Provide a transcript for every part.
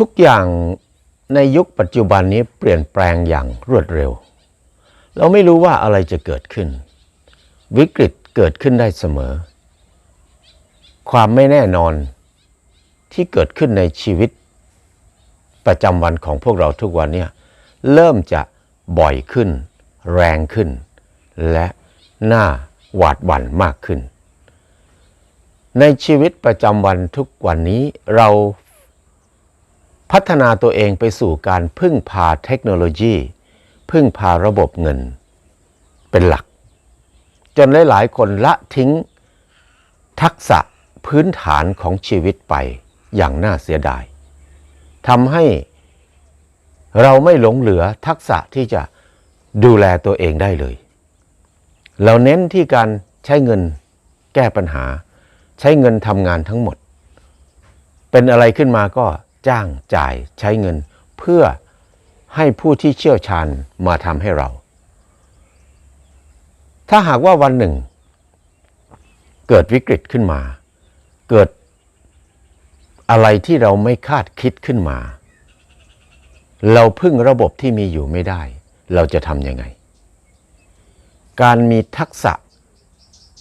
ทุกอย่างในยุคปัจจุบันนี้เปลี่ยนแปลงอย่างรวดเร็ว เราไม่รู้ว่าอะไรจะเกิดขึ้น วิกฤตเกิดขึ้นได้เสมอ ความไม่แน่นอนที่เกิดขึ้นในชีวิต ประจำวันของพวกเราทุกวันเนี่ยเริ่มจะบ่อยขึ้น แรงขึ้น และน่าหวาดหวั่นมากขึ้น ในชีวิตประจำวันทุกวันนี้เรา พัฒนาตัวเองไปสู่การพึ่งพาเทคโนโลยี พึ่งพาระบบเงิน เป็นหลัก จนหลาย ๆ คนละทิ้ง ทักษะพื้นฐานของชีวิตไปอย่างน่าเสียดายทำให้เราไม่หลงเหลือทักษะที่จะดูแลตัวเองได้เลย เราเน้นที่การใช้เงินแก้ปัญหา ใช้เงินทำงานทั้งหมด เป็นอะไรขึ้นมาก็ จ้างจ่ายใช้เงิน เพื่อให้ผู้ที่เชี่ยวชาญมาทำให้เรา ถ้าหากว่าวันหนึ่ง เกิดวิกฤตขึ้นมา เกิดอะไรที่เราไม่คาดคิดขึ้นมา เราพึ่งระบบที่มีอยู่ไม่ได้ เราจะทำยังไง การมีทักษะ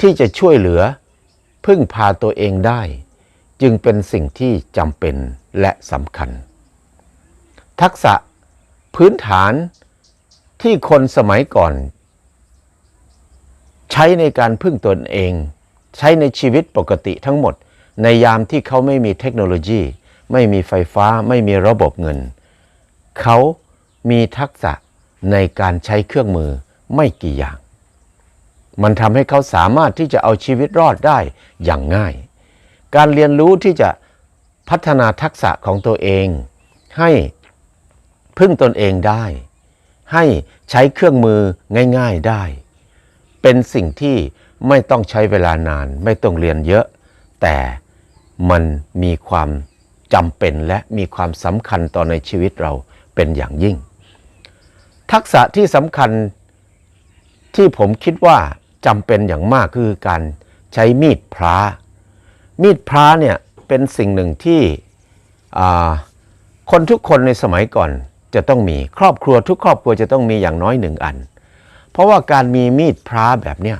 ที่จะช่วยเหลือพึ่งพาตัวเองได้ จึงเป็นสิ่งที่จำเป็นและสำคัญ ทักษะพื้นฐานที่คนสมัยก่อน ใช้ในการพึ่งตนเอง ใช้ในชีวิตปกติทั้งหมด ในยามที่เขาไม่มีเทคโนโลยี ไม่มีไฟฟ้า ไม่มีระบบเงิน เขามีทักษะในการใช้เครื่องมือไม่กี่อย่าง มันทำให้เขาสามารถที่จะเอาชีวิตรอดได้อย่างง่าย การเรียนรู้ที่จะพัฒนาทักษะของตัวเอง ให้พึ่งตนเองได้ ให้ใช้เครื่องมือง่าย ๆได้ เป็นสิ่งที่ไม่ต้องใช้เวลานาน ไม่ต้องเรียนเยอะ แต่มันมีความจำเป็นและมีความสำคัญต่อในชีวิตเราเป็นอย่างยิ่ง ทักษะที่สำคัญที่ผมคิดว่าจำเป็นอย่างมากคือการใช้มีดพระ มีดพระเนี่ยเป็นสิ่งหนึ่งที่คนทุกคนในสมัยก่อนจะต้องมีครอบครัวทุกครอบครัวจะต้องมีอย่างน้อยหนึ่งอัน เพราะว่าการมีมีดพระแบบเนี้ย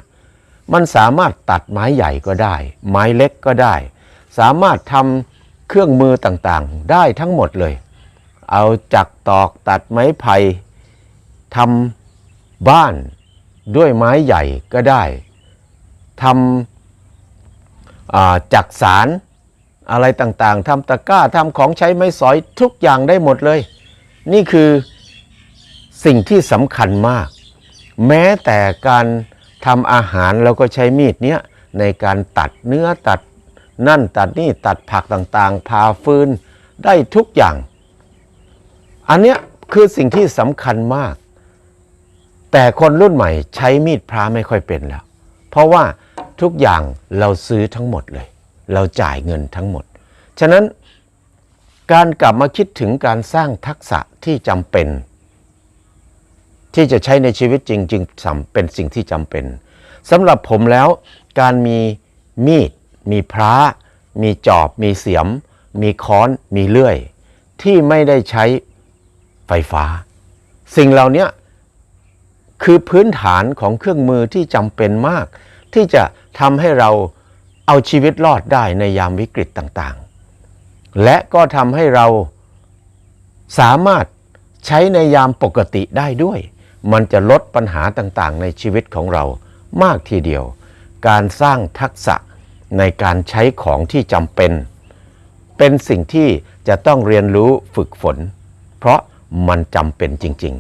มันสามารถตัดไม้ใหญ่ก็ได้ ไม้เล็กก็ได้ สามารถทำเครื่องมือต่างๆ ได้ทั้งหมดเลย เอาจักตอกตัดไม้ไผ่ทำบ้านด้วยไม้ใหญ่ก็ได้ทำ จักสารอะไรต่างๆทำตะกร้าทำของใช้ไม้สอยทุกอย่างได้หมดเลย นี่คือสิ่งที่สำคัญมาก แม้แต่การทำอาหารเราก็ใช้มีดเนี้ยในการตัดเนื้อตัดนั่นตัดนี่ตัดผักต่างๆพาฟืนได้ทุกอย่าง อันเนี้ยคือสิ่งที่สำคัญมาก แต่คนรุ่นใหม่ใช้มีดพระไม่ค่อยเป็นแล้ว เพราะว่า ทุกอย่างเราซื้อทั้งหมดเลย เราจ่ายเงินทั้งหมด ฉะนั้นการกลับมาคิดถึงการสร้างทักษะที่จำเป็น ที่จะใช้ในชีวิตจริงจึงสำเป็นสิ่งที่จำเป็นสำหรับผมแล้วการมีมีด มีพระมีจอบ มีเสียม มีค้อน มีเลื่อย ที่ไม่ได้ใช้ไฟฟ้า สิ่งเหล่านี้คือพื้นฐานของเครื่องมือที่จำเป็นมาก ที่จะ ทำให้เราเอาชีวิตรอดได้ในยามวิกฤตต่างๆ และก็ทำให้เราสามารถใช้ในยามปกติได้ด้วย มันจะลดปัญหาต่างๆ ในชีวิตของเรามากทีเดียว การสร้างทักษะในการใช้ของที่จำเป็น เป็นสิ่งที่จะต้องเรียนรู้ฝึกฝน เพราะมันจำเป็นจริง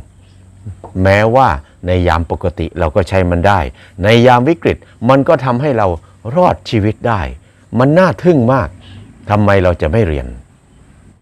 ๆ แม้ว่า ในยามปกติเราก็ใช้มันได้ ในยามวิกฤตมันก็ทำให้เรารอดชีวิตได้ มันน่าทึ่งมากทำไมเราจะไม่เรียน